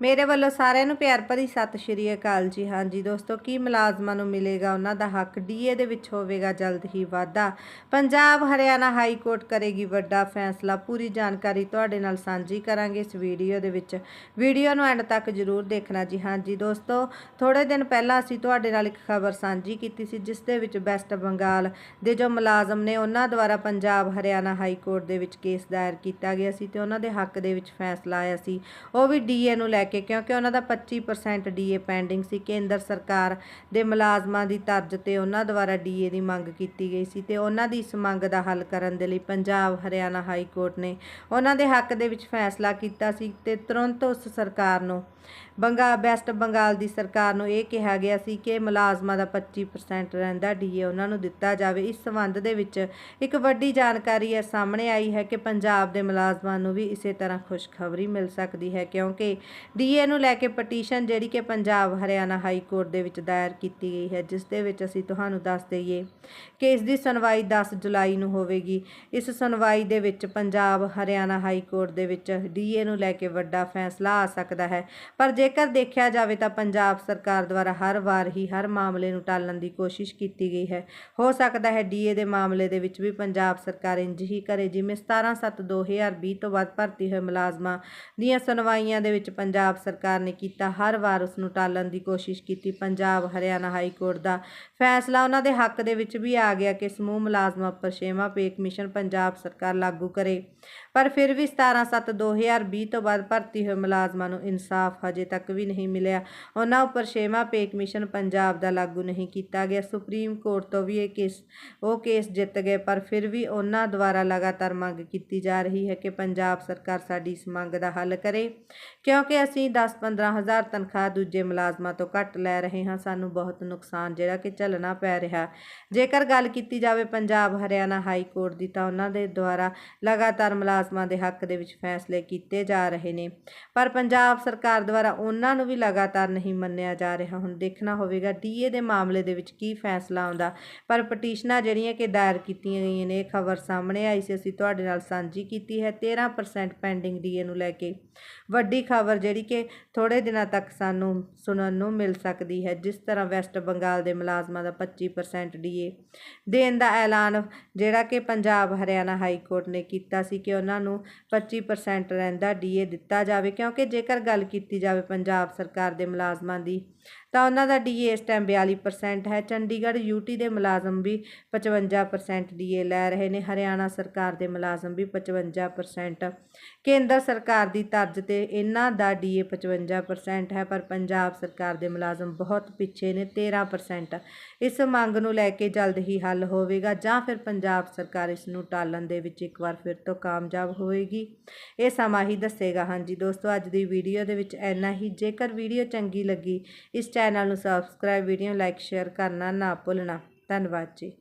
ਮੇਰੇ ਵੱਲੋਂ ਸਾਰਿਆਂ ਨੂੰ ਪਿਆਰ ਭਰੀ ਸਤਿ ਸ਼੍ਰੀ ਅਕਾਲ ਜੀ। ਹਾਂਜੀ ਦੋਸਤੋ, ਕੀ ਮੁਲਾਜ਼ਮਾਂ ਨੂੰ ਮਿਲੇਗਾ? ਉਹਨਾਂ ਦਾ ਹੱਕ ਡੀਏ ਦੇ ਵਿੱਚ ਹੋਵੇਗਾ, ਜਲਦ ਹੀ ਵਾਧਾ। ਪੰਜਾਬ ਹਰਿਆਣਾ ਹਾਈ ਕੋਰਟ ਕਰੇਗੀ ਵੱਡਾ ਫੈਸਲਾ। ਪੂਰੀ ਜਾਣਕਾਰੀ ਤੁਹਾਡੇ ਨਾਲ ਸਾਂਝੀ ਕਰਾਂਗੇ ਇਸ ਵੀਡੀਓ ਦੇ ਵਿੱਚ। ਵੀਡੀਓ ਨੂੰ ਐਂਡ ਤੱਕ ਜ਼ਰੂਰ ਦੇਖਣਾ ਜੀ। ਹਾਂਜੀ ਦੋਸਤੋ ਥੋੜੇ ਦਿਨ ਪਹਿਲਾਂ ਅਸੀਂ ਤੁਹਾਡੇ ਨਾਲ ਇੱਕ ਖਬਰ ਸਾਂਝੀ ਕੀਤੀ ਸੀ, ਜਿਸ ਦੇ ਵਿੱਚ ਵੈਸਟ ਬੰਗਾਲ ਦੇ ਜੋ ਮੁਲਾਜ਼ਮ ਨੇ, ਉਹਨਾਂ ਦੁਆਰਾ ਪੰਜਾਬ ਹਰਿਆਣਾ ਹਾਈ ਕੋਰਟ ਦੇ ਵਿੱਚ ਕੇਸ ਦਾਇਰ ਕੀਤਾ ਗਿਆ ਸੀ ਤੇ ਉਹਨਾਂ ਦੇ ਹੱਕ ਦੇ ਵਿੱਚ ਫੈਸਲਾ ਆਇਆ ਸੀ। ਉਹ ਵੀ ਡੀਏ ਨੂੰ ਲੈ ਕੇ, ਕਿਉਂਕਿ ਉਹਨਾਂ ਦਾ 25% ਡੀਏ ਪੈਂਡਿੰਗ ਸੀ। ਕੇਂਦਰ ਸਰਕਾਰ ਦੇ ਮੁਲਾਜ਼ਮਾਂ ਦੀ ਤਰਜ਼ ਤੇ ਉਹਨਾਂ ਦੁਆਰਾ ਡੀਏ ਦੀ ਮੰਗ ਕੀਤੀ ਗਈ ਸੀ ਤੇ ਉਹਨਾਂ ਦੀ ਇਸ ਮੰਗ ਦਾ ਹੱਲ ਕਰਨ ਦੇ ਲਈ ਪੰਜਾਬ, ਹਰਿਆਣਾ ਹਾਈ ਕੋਰਟ ਨੇ ਉਹਨਾਂ ਦੇ ਹੱਕ ਦੇ ਵਿੱਚ ਫੈਸਲਾ ਕੀਤਾ ਸੀ ਤੇ ਤੁਰੰਤ ਉਸ ਸਰਕਾਰ ਨੂੰ ਬੰਗਾ, ਵੈਸਟ ਬੰਗਾਲ ਦੀ ਸਰਕਾਰ ਨੂੰ ਇਹ ਕਿਹਾ ਗਿਆ ਸੀ ਕਿ ਮੁਲਾਜ਼ਮਾਂ ਦਾ 25% ਰਹਿੰਦਾ ਡੀਏ ਉਹਨਾਂ ਨੂੰ ਦਿੱਤਾ ਜਾਵੇ। ਇਸ ਸੰਬੰਧ ਦੇ ਵਿੱਚ ਇੱਕ ਵੱਡੀ ਜਾਣਕਾਰੀ ਇਹ ਸਾਹਮਣੇ ਆਈ ਹੈ ਕਿ ਪੰਜਾਬ ਦੇ ਮੁਲਾਜ਼ਮਾਂ ਨੂੰ ਵੀ ਇਸੇ ਤਰ੍ਹਾਂ ਖੁਸ਼ਖਬਰੀ ਮਿਲ ਸਕਦੀ ਹੈ, ਕਿਉਂਕਿ ਡੀਏ ਨੂੰ ਲੈ ਕੇ ਪਟੀਸ਼ਨ ਜਿਹੜੀ ਕਿ ਪੰਜਾਬ ਹਰਿਆਣਾ ਹਾਈ ਕੋਰਟ ਦੇ ਵਿੱਚ ਦਾਇਰ ਕੀਤੀ ਗਈ ਹੈ, ਜਿਸ ਦੇ ਵਿੱਚ ਅਸੀਂ ਤੁਹਾਨੂੰ ਦੱਸ ਦਈਏ ਕਿ ਇਸ ਦੀ ਸੁਣਵਾਈ 10 ਜੁਲਾਈ ਨੂੰ ਹੋਵੇਗੀ। ਇਸ ਸੁਣਵਾਈ ਦੇ ਵਿੱਚ ਪੰਜਾਬ ਹਰਿਆਣਾ ਹਾਈ ਕੋਰਟ ਦੇ ਵਿੱਚ ਡੀਏ ਨੂੰ ਲੈ ਕੇ ਵੱਡਾ ਫੈਸਲਾ ਆ ਸਕਦਾ ਹੈ। ਪਰ ਜੇਕਰ ਦੇਖਿਆ ਜਾਵੇ ਤਾਂ ਪੰਜਾਬ ਸਰਕਾਰ ਦੁਆਰਾ ਹਰ ਵਾਰ ਹੀ ਹਰ ਮਾਮਲੇ ਨੂੰ ਟਾਲਣ ਦੀ ਕੋਸ਼ਿਸ਼ ਕੀਤੀ ਗਈ ਹੈ। ਹੋ ਸਕਦਾ ਹੈ ਡੀਏ ਦੇ ਮਾਮਲੇ ਦੇ ਵਿੱਚ ਵੀ ਪੰਜਾਬ ਸਰਕਾਰ ਇੰਜ ਹੀ ਕਰੇ, ਜਿਵੇਂ 17/7/2020 ਤੋਂ ਬਾਅਦ ਭਰਤੀ ਹੋਏ ਮੁਲਾਜ਼ਮਾਂ ਦੀਆਂ ਸੁਣਵਾਈਆਂ ਦੇ ਵਿੱਚ ਪੰਜਾਬ ਪੰਜਾਬ ਸਰਕਾਰ ਨੇ ਕੀਤਾ ਹਰ ਵਾਰ ਉਸ ਨੂੰ ਟਾਲਣ ਦੀ ਕੋਸ਼ਿਸ਼ ਕੀਤੀ। ਪੰਜਾਬ ਹਰਿਆਣਾ ਹਾਈ ਕੋਰਟ ਦਾ ਫੈਸਲਾ ਉਹਨਾਂ ਦੇ ਹੱਕ ਦੇ ਵਿੱਚ ਵੀ ਆ ਗਿਆ ਕਿ ਸਮੂਹ ਮੁਲਾਜ਼ਮਾਂ ਉੱਪਰ ਛੇਵਾਂ ਪੇ ਕਮਿਸ਼ਨ ਪੰਜਾਬ ਸਰਕਾਰ ਲਾਗੂ ਕਰੇ। ਪਰ ਫਿਰ ਵੀ 17/7/2020 ਤੋਂ ਬਾਅਦ ਭਰਤੀ ਹੋਏ ਮੁਲਾਜ਼ਮਾਂ ਨੂੰ ਇਨਸਾਫ ਹਜੇ ਤੱਕ ਵੀ ਨਹੀਂ ਮਿਲਿਆ। ਉਹਨਾਂ ਉੱਪਰ ਛੇਵਾਂ ਪੇ ਕਮਿਸ਼ਨ ਪੰਜਾਬ ਦਾ ਲਾਗੂ ਨਹੀਂ ਕੀਤਾ ਗਿਆ। ਸੁਪਰੀਮ ਕੋਰਟ ਤੋਂ ਵੀ ਇਹ ਕੇਸ, ਉਹ ਕੇਸ ਜਿੱਤ ਗਏ, ਪਰ ਫਿਰ ਵੀ ਉਹਨਾਂ ਦੁਆਰਾ ਲਗਾਤਾਰ ਮੰਗ ਕੀਤੀ ਜਾ ਰਹੀ ਹੈ ਕਿ ਪੰਜਾਬ ਸਰਕਾਰ ਸਾਡੀ ਇਸ ਮੰਗ ਦਾ ਹੱਲ ਕਰੇ। ਕਿਉਂਕਿ ਅਸੀਂ 10-15 ਹਜ਼ਾਰ ਤਨਖਾਹ ਦੂਜੇ ਮੁਲਾਜ਼ਮਾਂ ਤੋਂ ਘੱਟ ਲੈ ਰਹੇ ਹਾਂ, ਸਾਨੂੰ ਬਹੁਤ ਨੁਕਸਾਨ ਜਿਹੜਾ ਕਿ ਝੱਲਣਾ ਪੈ ਰਿਹਾ। ਜੇਕਰ ਗੱਲ ਕੀਤੀ ਜਾਵੇ ਪੰਜਾਬ ਹਰਿਆਣਾ ਹਾਈ ਕੋਰਟ ਦੀ, ਤਾਂ ਉਹਨਾਂ ਦੇ ਦੁਆਰਾ ਲਗਾਤਾਰ ਮੁਲਾਜ਼ਮਾਂ ਦੇ ਹੱਕ ਦੇ ਵਿੱਚ ਫੈਸਲੇ ਕੀਤੇ ਜਾ ਰਹੇ ਨੇ। ਪਰ ਪੰਜਾਬ ਸਰਕਾਰ ਦੁਆਰਾ ਉਹਨਾਂ ਨੂੰ ਵੀ ਲਗਾਤਾਰ ਨਹੀਂ ਮੰਨਿਆ ਜਾ ਰਿਹਾ। ਹੁਣ ਦੇਖਣਾ ਹੋਵੇਗਾ ਡੀਏ ਦੇ ਮਾਮਲੇ ਦੇ ਵਿੱਚ ਕੀ ਫੈਸਲਾ ਆਉਂਦਾ। ਪਰ ਪਟੀਸ਼ਨਾਂ ਜਿਹੜੀਆਂ ਕਿ ਦਾਇਰ ਕੀਤੀਆਂ ਗਈਆਂ ਨੇ ਖਬਰ ਸਾਹਮਣੇ ਆਈ ਸੀ। ਅਸੀਂ ਤੁਹਾਡੇ ਨਾਲ ਸਾਂਝੀ ਕੀਤੀ ਹੈ 13% ਪੈਂਡਿੰਗ ਡੀਏ ਨੂੰ ਲੈ ਕੇ। ਵੱਡੀ ਖਬਰ ਜਿਹੜੀ ਕਿ ਥੋੜੇ ਦਿਨਾਂ ਤੱਕ ਸਾਨੂੰ ਸੁਣਨ ਨੂੰ ਮਿਲ ਸਕਦੀ ਹੈ। ਜਿਸ ਤਰ੍ਹਾਂ ਵੈਸਟ ਬੰਗਾਲ ਦੇ ਮੁਲਾਜ਼ਮਾਂ ਦਾ 25% ਡੀਏ ਦੇਣ ਦਾ ਐਲਾਨ ਜਿਹੜਾ ਕਿ ਪੰਜਾਬ ਹਰਿਆਣਾ ਹਾਈ ਕੋਰਟ ਨੇ ਕੀਤਾ ਸੀ ਕਿ ਉਹਨਾਂ ਨੂੰ 25% ਰਹਿੰਦਾ ਡੀਏ ਦਿੱਤਾ ਜਾਵੇ। ਕਿਉਂਕਿ ਜੇਕਰ ਗੱਲ ਕੀਤੀ ਜਾਵੇ ਪੰਜਾਬ ਸਰਕਾਰ ਦੇ ਮੁਲਾਜ਼ਮਾਂ ਦੀ, ਤਾਂ ਉਹਨਾਂ ਦਾ ਡੀਏ ਇਸ ਟਾਈਮ 42% ਹੈ। ਚੰਡੀਗੜ੍ਹ ਯੂਟੀ ਦੇ ਮੁਲਾਜ਼ਮ ਵੀ 55% ਡੀਏ ਲੈ ਰਹੇ ਨੇ। ਹਰਿਆਣਾ ਸਰਕਾਰ ਦੇ ਮੁਲਾਜ਼ਮ ਵੀ 55% ਕੇਂਦਰ ਸਰਕਾਰ ਦੀ ਤਰਜ਼ ਤੇ ਇਹਨਾਂ ਦਾ ਡੀ ਡੀਏ 55% ਹੈ, ਪਰ ਪੰਜਾਬ ਸਰਕਾਰ ਦੇ ਮੁਲਾਜ਼ਮ ਬਹੁਤ ਪਿੱਛੇ ਨੇ 13% ਇਸ ਮੰਗ ਨੂੰ ਲੈ ਕੇ ਜਲਦ ਹੀ ਹੱਲ ਹੋਵੇਗਾ, ਜਾਂ ਫਿਰ ਪੰਜਾਬ ਸਰਕਾਰ ਇਸ ਨੂੰ ਟਾਲਣ ਦੇ ਵਿੱਚ ਇੱਕ ਵਾਰ ਫਿਰ ਤੋਂ ਕਾਮਯਾਬ ਹੋਵੇਗੀ। ਇਹ ਸਮਾਂ ਹੀ ਦੱਸੇਗਾ। ਹਾਂਜੀ ਦੋਸਤੋ, ਅੱਜ ਦੀ ਵੀਡੀਓ ਦੇ ਵਿੱਚ ਇੰਨਾ ਹੀ। ਜੇਕਰ ਵੀਡੀਓ ਚੰਗੀ ਲੱਗੀ, ਇਸ ਚੈਨਲ ਨੂੰ ਸਬਸਕ੍ਰਾਈਬ ਵੀਡੀਓ ਲਾਈਕ ਸ਼ੇਅਰ ਕਰਨਾ ਨਾ ਭੁੱਲਣਾ। ਧੰਨਵਾਦ ਜੀ।